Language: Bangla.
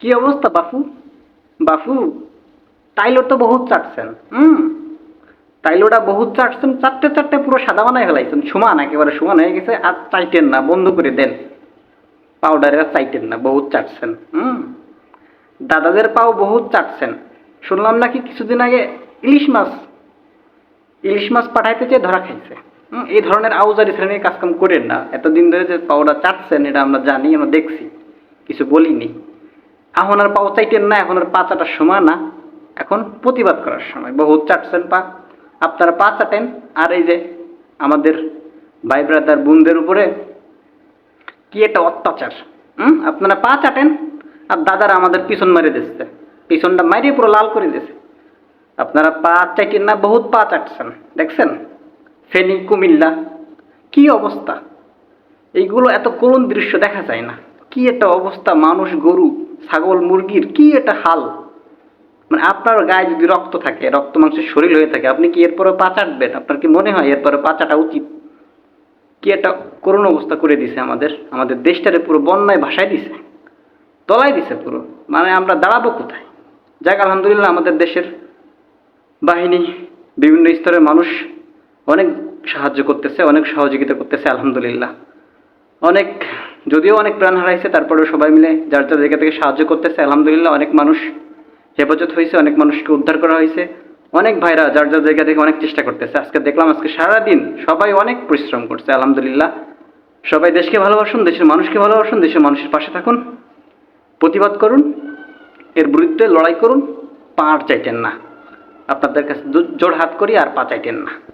কি অবস্থা বাপু বাপু টাইলোর তো বহুত চাটছেন, হুম? টাইলোটা বহুত চাটছেন চারটে চারটে পুরো সাদা বানায় ফেলাইছেন। সমান, একেবারে সমান হয়ে গেছে, আর চাইটেন না, বন্ধ করে দেন। পাউডারের চাইটেন না, বহুত চাটছেন, হুম? দাদাদের পাও বহুত চাটছেন। শুনলাম নাকি কিছুদিন আগে ইলিশ মাছ ইলিশ মাছ পাঠাইতে চেয়ে ধরা খাইছে এই ধরনের আউজারি শ্রেণির কাজকাম করেন না। এতদিন ধরে যে পাওটা চাটছেন, এটা আমরা জানি, আমরা দেখছি। কিছু বলিনি। এখন আর পাও চাইতেন না, এখন আর পা চাটার সময় না। এখন প্রতিবাদ করার সময়। বহুত চাটছেন পা। আপনারা পা চাটেন। আর এই যে আমাদের ভাই ব্রাদার বোনদের উপরে কি একটা অত্যাচার। হুম? আপনারা পা চাটেন আর দাদারা আমাদের পিছন মারে দিচ্ছে। পিছনটা মারিয়ে পুরো লাল করে দিয়েছে। আপনারা পা চাইটেন না, বহুত পা চাটছেন। দেখছেন? ফেনী, কুমিল্লা, কি অবস্থা? এইগুলো এত করুণ দৃশ্য দেখা যায় না। কি একটা অবস্থা, মানুষ গরু ছাগল, মুরগির কি একটা হাল? মানে আপনার গায়ে যদি রক্ত থাকে, রক্ত মাংসের শরীর হয়ে থাকে, আপনি কি এরপরে পা চাটবেন? আপনার কি মনে হয় এরপরে পা চাটা উচিত? কি একটা করুণ অবস্থা করে দিছে আমাদের? আমাদের দেশটারে পুরো বন্যায় ভাসায় দিছে। তলায় দিছে পুরো। মানে আমরা দাঁড়াবো কোথায়? যাক, আলহামদুলিল্লাহ আমাদের দেশের বাহিনী, বিভিন্ন স্তরের মানুষ অনেক সাহায্য করতেছে, অনেক সহযোগিতা করতেছে, আলহামদুলিল্লাহ। অনেক যদিও অনেক প্রাণ হারাইছে, তারপরেও সবাই মিলে যার যার জায়গা থেকে সাহায্য করতেছে, আলহামদুলিল্লাহ অনেক মানুষ হেফাজত হয়েছে, অনেক মানুষকে উদ্ধার করা হয়েছে। অনেক ভাইরা যার যার জায়গা থেকে অনেক চেষ্টা করতেছে। আজকে দেখলাম, আজকে সারাদিন সবাই অনেক পরিশ্রম করছে, আলহামদুলিল্লাহ। সবাই দেশকে ভালোবাসুন, দেশের মানুষকে ভালোবাসুন, দেশের মানুষের পাশে থাকুন। প্রতিবাদ করুন, এর বিরুদ্ধে লড়াই করুন পা চাইতেন না। আপনাদের কাছে জোর হাত করি, আর পা চাইতেন না।